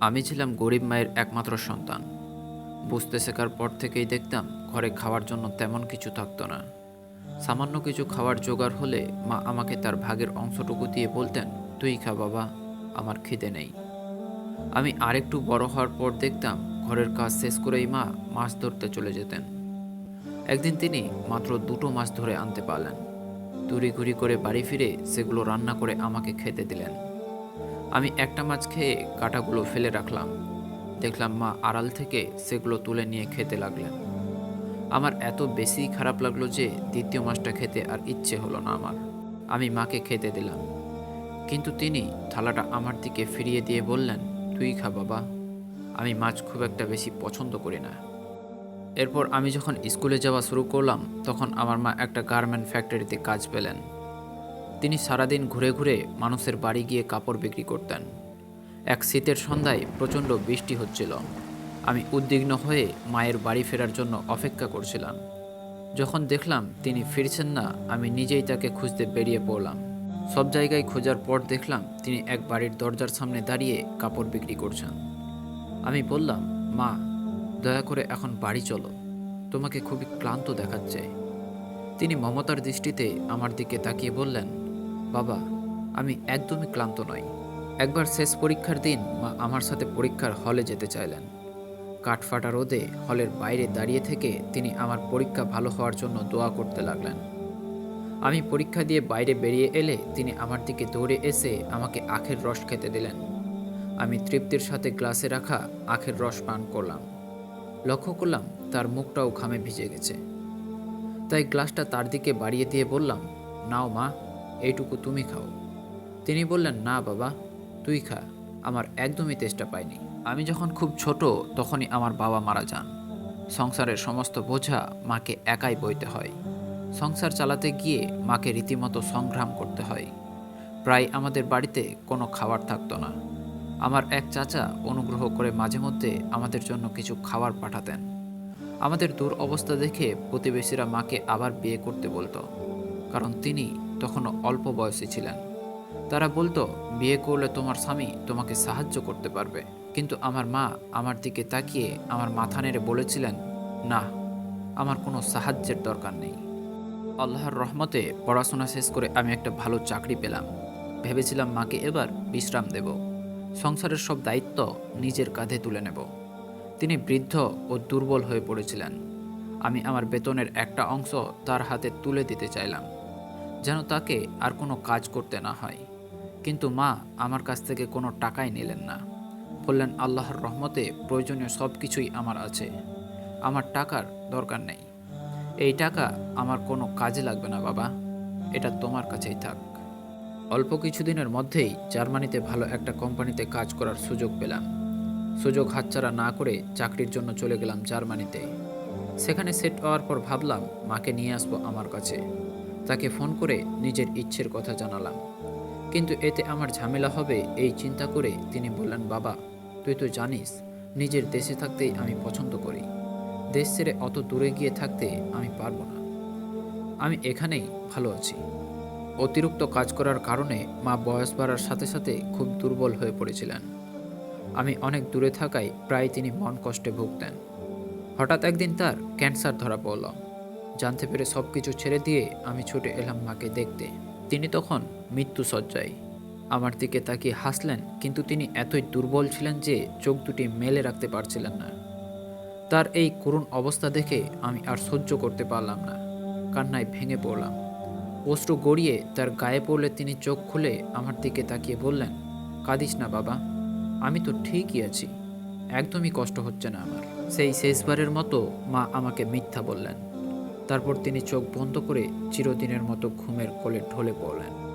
আমি ছিলাম গরিব মায়ের একমাত্র সন্তান। বুঝতে শেখার পর থেকেই দেখতাম, ঘরে খাওয়ার জন্য তেমন কিছু থাকতো না। সামান্য কিছু খাওয়ার জোগাড় হলে মা আমাকে তার ভাগের অংশটুকু দিয়ে বলতেন, তুই খা বাবা, আমার খিদে নেই। আমি আরেকটু বড় হওয়ার পর দেখতাম, ঘরের কাজ শেষ করেই মা মাছ ধরতে চলে যেতেন। একদিন তিনি মাত্র দুটো মাছ ধরে আনতে পারলেন। ঘুরি করে বাড়ি ফিরে সেগুলো রান্না করে আমাকে খেতে দিলেন। আমি একটা মাছ খেয়ে কাঁটাগুলো ফেলে রাখলাম। দেখলাম মা আড়াল থেকে সেগুলো তুলে নিয়ে খেতে লাগলেন। আমার এত বেশি খারাপ লাগল যে দ্বিতীয় মাছটা খেতে আর ইচ্ছে হলো না আমার। আমি মাকে খেতে দিলাম। কিন্তু তিনি থালাটা আমার দিকে ফিরিয়ে দিয়ে বললেন, তুই খা বাবা। আমি মাছ খুব একটা বেশি পছন্দ করি না। এরপর আমি যখন স্কুলে যাওয়া শুরু করলাম, তখন আমার মা একটা গার্মেন্ট ফ্যাক্টরিতে কাজ পেলেন। তিনি সারাদিন ঘুরে ঘুরে মানুষের বাড়ি গিয়ে কাপড় বিক্রি করতেন। এক শীতের সন্ধ্যায় প্রচণ্ড বৃষ্টি হচ্ছিল। আমি উদ্বিগ্ন হয়ে মায়ের বাড়ি ফেরার জন্য অপেক্ষা করছিলাম। যখন দেখলাম তিনি ফিরছেন না, আমি নিজেই তাকে খুঁজতে বেরিয়ে পড়লাম। সব জায়গায় খোঁজার পর দেখলাম তিনি এক বাড়ির দরজার সামনে দাঁড়িয়ে কাপড় বিক্রি করছেন। আমি বললাম, মা, দয়া করে এখন বাড়ি চলো। তোমাকে খুবই ক্লান্ত দেখাচ্ছে। তিনি মমতার দৃষ্টিতে আমার দিকে তাকিয়ে বললেন বাবা, আমি একদমই ক্লান্ত নই। একবার শেষ পরীক্ষার দিন মা আমার সাথে পরীক্ষার হলে যেতে চাইলেন। কাঠফাটা রোদে হলের বাইরে দাঁড়িয়ে থেকে তিনি আমার পরীক্ষা ভালো হওয়ার জন্য দোয়া করতে লাগলেন। আমি পরীক্ষা দিয়ে বাইরে বেরিয়ে এলে তিনি আমার দিকে দৌড়ে এসে আমাকে আখের রস খেতে দিলেন। আমি তৃপ্তির সাথে গ্লাসে রাখা আখের রস পান করলাম। লক্ষ্য করলাম তার মুখটাও ঘামে ভিজে গেছে। তাই গ্লাসটা তার দিকে বাড়িয়ে দিয়ে বললাম, নাও মা এইটুকু তুমি খাও। তিনি বললেন, না বাবা, তুই খা। আমার একদমই তেষ্টা পাইনি। আমি যখন খুব ছোট, তখনই আমার বাবা মারা যান। সংসারের সমস্ত বোঝা মাকে একাই বইতে হয়। সংসার চালাতে গিয়ে মাকে রীতিমতো সংগ্রাম করতে হয়। প্রায় আমাদের বাড়িতে কোনো খাবার থাকতো না। আমার এক চাচা অনুগ্রহ করে মাঝে মধ্যে আমাদের জন্য কিছু খাবার পাঠাতেন। আমাদের দূর অবস্থা দেখে প্রতিবেশীরা মাকে আবার বিয়ে করতে বলতো। কারণ তিনি তখনও অল্প বয়সী ছিলেন। তারা বলতো, বিয়ে করলে তোমার স্বামী তোমাকে সাহায্য করতে পারবে। কিন্তু আমার মা আমার দিকে তাকিয়ে আমার মাথা নেড়ে বলেছিলেন, না, আমার কোনো সাহায্যের দরকার নেই। আল্লাহর রহমতে পড়াশোনা শেষ করে আমি একটা ভালো চাকরি পেলাম। ভেবেছিলাম মাকে এবার বিশ্রাম দেব। সংসারের সব দায়িত্ব নিজের কাঁধে তুলে নেব। তিনি বৃদ্ধ ও দুর্বল হয়ে পড়েছিলেন। আমি আমার বেতনের একটা অংশ তার হাতে তুলে দিতে চাইলাম। যেন তাকে আর কোনো কাজ করতে না হয়। কিন্তু মা আমার কাছ থেকে কোনো টাকাই নিলেন না। বললেন, আল্লাহর রহমতে প্রয়োজনীয় সব কিছুই আমার আছে। আমার টাকার দরকার নেই। এই টাকা আমার কোনো কাজে লাগবে না, বাবা। এটা তোমার কাছেই থাক। অল্প কিছুদিনের মধ্যেই জার্মানিতে ভালো একটা কোম্পানিতে কাজ করার সুযোগ পেলাম। সুযোগ হাতছাড়া না করে চাকরির জন্য চলে গেলাম জার্মানিতে। সেখানে সেট হওয়ার পর ভাবলাম, মাকে নিয়ে আসব আমার কাছে। তাকে ফোন করে নিজের ইচ্ছের কথা জানালাম। কিন্তু এতে আমার ঝামেলা হবে এই চিন্তা করে তিনি বললেন, বাবা, তুই তো জানিস, নিজের দেশে থাকতেই আমি পছন্দ করি। দেশ ছেড়ে অত দূরে গিয়ে থাকতে আমি পারব না। আমি এখানেই ভালো আছি। অতিরিক্ত কাজ করার কারণে মা বয়স বাড়ার সাথে সাথে খুব দুর্বল হয়ে পড়েছিলেন। আমি অনেক দূরে থাকায় প্রায় তিনি মন কষ্টে ভুগতেন। হঠাৎ একদিন তার ক্যান্সার ধরা পড়ল। জানতে পেরে সব কিছু ছেড়ে দিয়ে আমি ছুটে এলাম মাকে দেখতে। তিনি তখন মৃত্যু সজ্জায় আমার দিকে তাকিয়ে হাসলেন, কিন্তু তিনি এতই দুর্বল ছিলেন যে চোখ দুটি মেলে রাখতে পারছিলেন না। তার এই করুণ অবস্থা দেখে আমি আর সহ্য করতে পারলাম না। কান্নায় ভেঙে পড়লাম। অশ্রু গড়িয়ে তার গায়ে পড়লে তিনি চোখ খুলে আমার দিকে তাকিয়ে বললেন, কাঁদিস না বাবা, আমি তো ঠিকই আছি। একদমই কষ্ট হচ্ছে না আমার। সেই শেষবারের মতো মা আমাকে মিথ্যা বললেন। তারপর তিনি চোখ বন্ধ করে চিরদিনের মতো ঘুমের কোলে ঢলে পড়লেন।